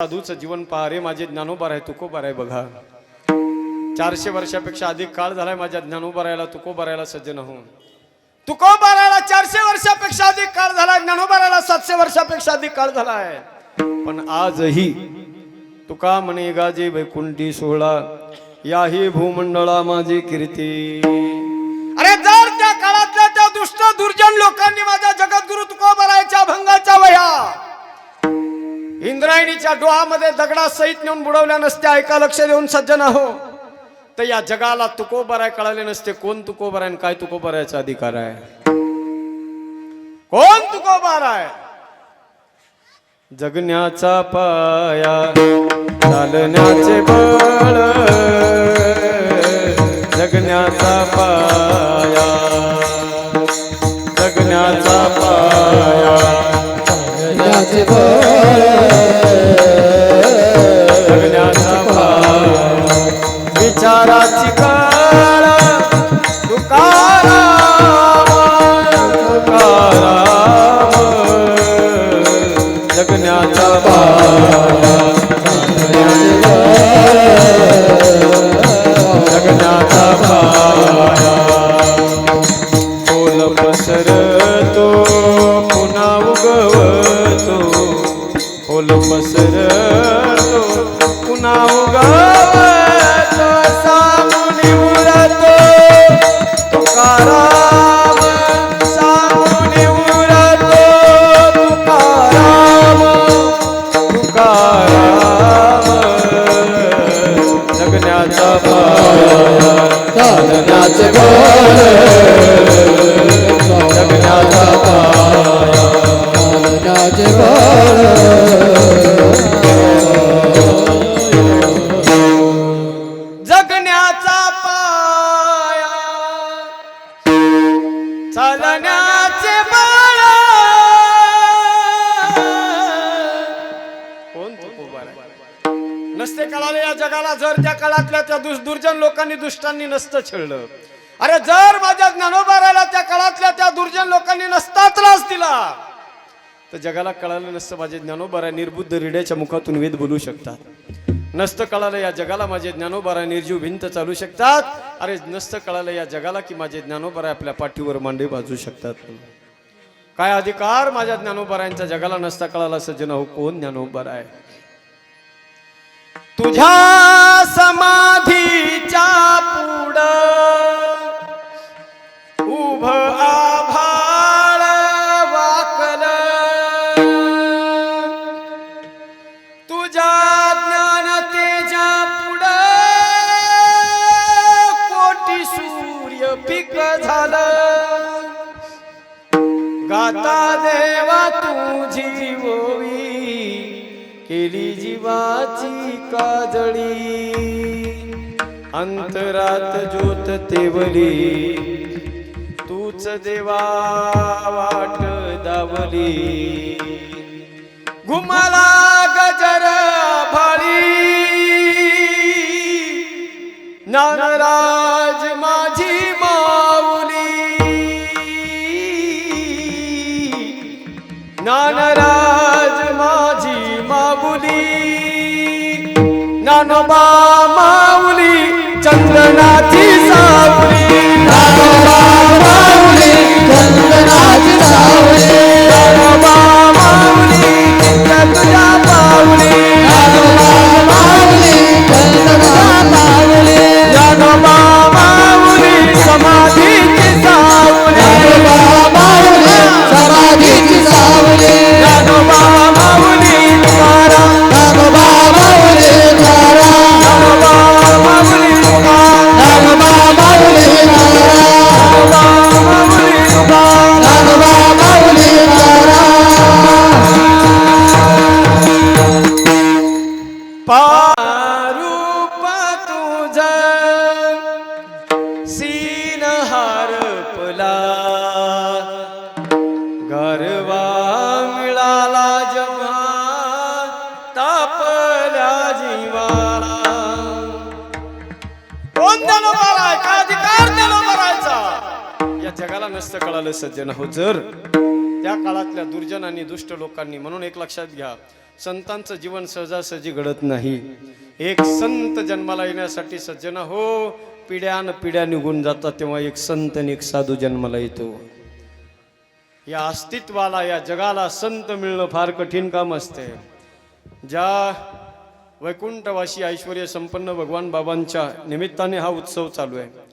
साधूचं जीवन पहा रे माझे ज्ञानोबा आहे तुकोबार आहे बघा. चारशे वर्षापेक्षा अधिक काळ झालाय माझ्या ज्ञानोबा राहायला तुकोबा राहायला सज्जन हो तुकोबा राहायला चारशे वर्षापेक्षा अधिक काळ झालाय ज्ञानोबा राहायला सातशे वर्षापेक्षा अधिक काळ झालाय. पण आजही तुका म्हणे गाजे वैकुंठी सोहळा याही भूमंडळा माझी कीर्ती. अरे जर त्या काळातल्या त्या दुष्ट दुर्जन लोकांनी माझ्या जगद्गुरु तुकोबारायच्या भंगाच्या वया इंद्रायणीच्या डोहामध्ये दगडासहित नेऊन बुडवल्या नसत्या. ऐका लक्ष देऊन सज्जन हो तर या जगाला तुकोबर आहे कळाले नसते. कोण तुकोबर आहे काय तुकोबर याचा अधिकार आहे? कोण तुकोबर आहे जगण्याचा पाया चालण्याचे बळ. जगण्याचा पाया. चालण्याचे बळ. कोण नसते कळाले या जगाला जर त्या काळातल्या त्या दुस- दुर्जन लोकांनी दुष्टांनी नसतं छळलं. अरे जर माझ्या ज्ञानोबाराला त्या काळातल्या त्या दुर्जन लोकांनी नसता त्रास दिला तर जगाला कळालं नसतं माझे ज्ञानोबारा निर्बुद्ध रिड्याच्या मुखातून वेद बोलू शकतात. नसतं कळालं या जगाला माझे ज्ञानोबारा निर्जीव भिंत चालू शकतात. अरे नसतं कळालं या जगाला की माझे ज्ञानोबारा आपल्या पाठीवर मांडे बाजू शकतात. काय अधिकार माझ्या ज्ञानोबारांच्या जगाला नसता कळाला सज्जन हो कोण ज्ञानोबारा आहे? तुझ्या समा केली जीवाची काजळी. अंतरात ज्योत तेवली. तूच देवा वाट दावली. घुमला गजर भाळी नानराज नसतं कळालं सज्जन हो जर त्या काळातल्या दुर्जन आणि दुष्ट लोकांनी म्हणून एक लक्षात घ्या संतांचं जीवन सहजासहजी घडत नाही. एक संत जन्माला येण्यासाठी सज्जन हो पिढ्यान पिढ्या निघून जातात तेव्हा एक संत आणि एक साधू जन्माला येतो. या अस्तित्वाला या जगाला संत मिळणं फार कठीण काम असते. ज्या वैकुंठवासी ऐश्वर संपन्न भगवान बाबांच्या निमित्ताने हा उत्सव चालू आहे.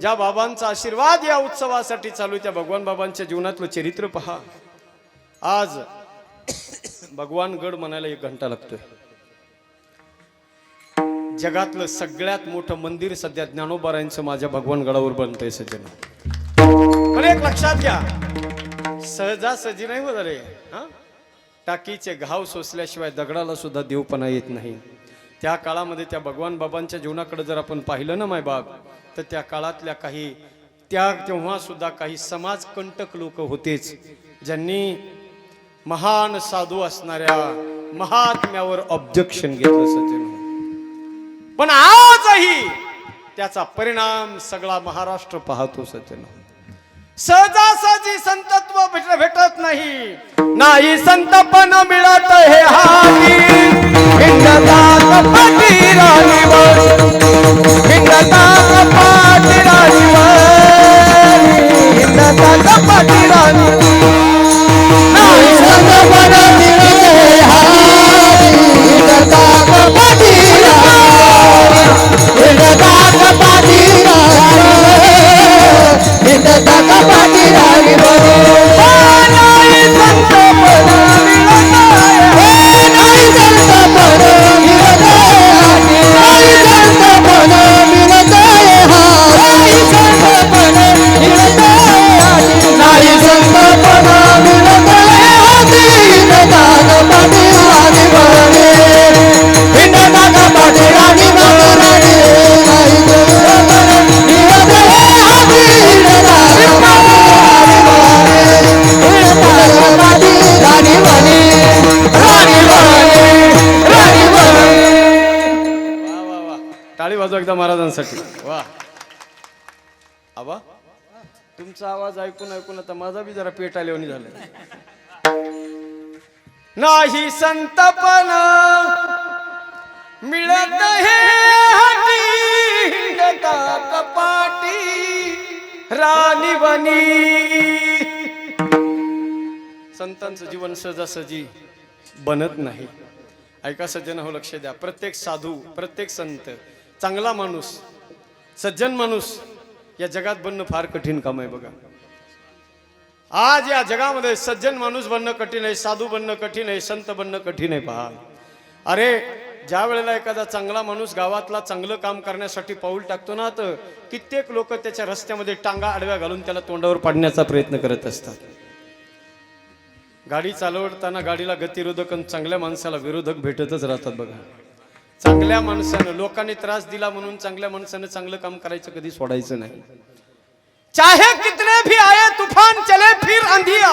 ज्या बाबांचा आशीर्वाद या उत्सवासाठी चालू त्या भगवान बाबांच्या जीवनातलं चरित्र पहा. आज भगवान गड म्हणायला एक घंटा लागतोय. जगातलं सगळ्यात मोठं मंदिर सध्या ज्ञानोबारायांचं माझ्या भगवान गडावर बनतंय सज्जन. पण एक लक्षात घ्या. सहजासहजी नाही हो रे हा? टाकीचे घाव सोसल्याशिवाय दगडाला सुद्धा देवपणा येत नाही. त्या काळामध्ये त्या भगवान बाबांच्या जीवनाकडे जर आपण पाहिलं ना मायबाप तर त्या काळातल्या काही त्या तेव्हा सुद्धा काही समाजकंटक लोक होतेच ज्यांनी महान साधू असणाऱ्या महात्म्यावर ऑब्जेक्शन घेतलं सचिन हो. पण आजही त्याचा परिणाम सगळा महाराष्ट्र पाहतो सचिन हो. सहजासहजी संतत्व भेट- भेटत नाही. नाही संतपण मिळत हे हाती एकदा महाराजांसाठी. वा. आबा तुमचा आवाज ऐकून ऐकून आता माझा बी जरा पेट आल्यावानी झालं नाही संतपण मिळत हे कपाटी राणी बनी संतांचं जीवन सहजासहजी बनत नाही. ऐका सज्जन हो लक्ष द्या. प्रत्येक साधू प्रत्येक संत चांगला माणूस सज्जन माणूस या जगात बनणं फार कठीण काम आहे बघा. आज या जगामध्ये सज्जन माणूस बनणं कठीण आहे साधू बनणं कठीण आहे संत बनणं कठीण आहे पहा. अरे ज्या वेळेला एखादा चांगला माणूस गावातला चांगलं काम करण्यासाठी पाऊल टाकतो ना तर कित्येक लोक त्याच्या रस्त्यामध्ये टांगा आडव्या घालून त्याला तोंडावर पाडण्याचा प्रयत्न करत असतात. गाडी चालवताना गाडीला गतिरोधक आणि चांगल्या माणसाला विरोधक भेटतच राहतात बघा. चांगल्या माणसानं लोकांनी त्रास दिला म्हणून चांगल्या माणसानं चांगलं काम करायचं कधी सोडायचं नाही. चाहे कितने भी आए तुफान चले फिर अंधिया.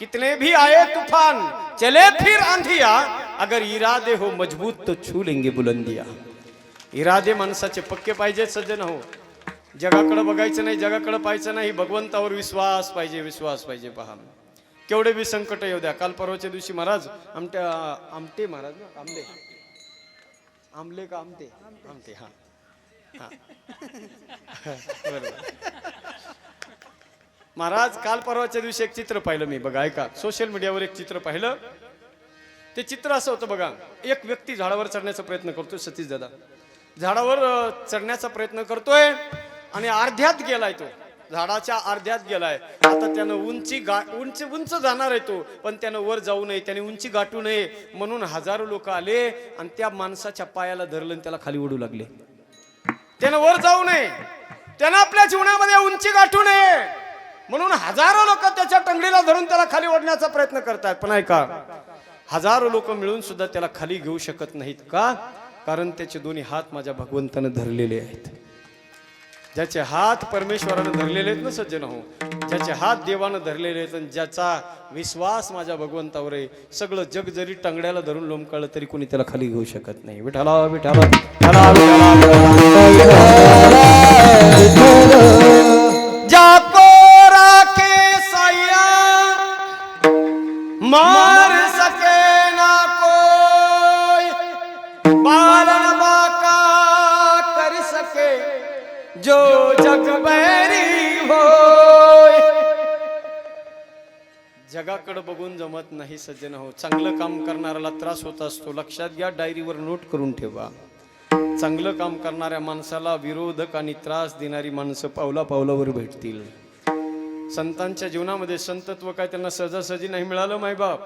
कितने भी आए तूफान चले फिर अंधिया. अगर इरादे हो मजबूत तो छू लेंगे बुलंदिया. इरादे माणसाचे पक्के पाहिजे सज्जन हो. जगाकडे बघायचं नाही जगाकडे पाहायचं नाही. भगवंतावर विश्वास पाहिजे विश्वास पाहिजे पहा. केवढे बी संकट येऊ द्या. काल परवाच्या दिवशी महाराज आमट्या आमटे महाराज ना आमले आमले का आमटे आमटे हां. बरोबर. महाराज काल परवाच्या दिवशी एक चित्र पाहिलं मी बघा ऐका. सोशल मीडियावर एक चित्र पाहिलं. ते चित्र असं होतं बघा एक व्यक्ती झाडावर चढण्याचा प्रयत्न करतोय सतीश दादा. झाडावर चढण्याचा प्रयत्न करतोय आणि अर्ध्यात गेलाय तो. झाडाच्या अर्ध्यात गेलाय. आता त्यानं उंची गा उंच उंच जाणार आहे तो पण त्यानं वर जाऊ नये त्याने उंची गाठू नये म्हणून हजारो लोक आले आणि त्या माणसाच्या पायाला धरलं आणि त्याला खाली ओढू लागले. त्यानं वर जाऊ नये. त्यानं आपल्या जीवनामध्ये उंची गाठू नये. म्हणून हजारो लोक त्याच्या टंगडीला धरून त्याला खाली ओढण्याचा प्रयत्न करतात. पण ऐका हजारो लोक मिळून सुद्धा त्याला खाली घेऊ शकत नाहीत का? कारण त्याचे दोन्ही हात माझ्या भगवंतानं धरलेले आहेत. ज्याचे हात परमेश्वरानं धरलेले आहेत ना सज्जन हो ज्याचे हात देवानं धरलेले आहेत आणि ज्याचा विश्वास माझ्या भगवंतावर आहे सगळं जग जरी टंगड्याला धरून लोंबकळलं तरी कोणी त्याला खाली घेऊ शकत नाही. विठाला विठाला विठाला जगाकडे बघून जमत नाही सज्जन हो. चांगलं काम करणाऱ्याला त्रास होत असतो. लक्षात घ्या डायरीवर नोट करून ठेवा. चांगलं काम करणाऱ्या माणसाला विरोधक आणि त्रास देणारी माणसं पावला पावलावर भेटतील. संतांच्या जीवनामध्ये संतत्व काय त्यांना सहजासहजी नाही मिळालं मायबाप?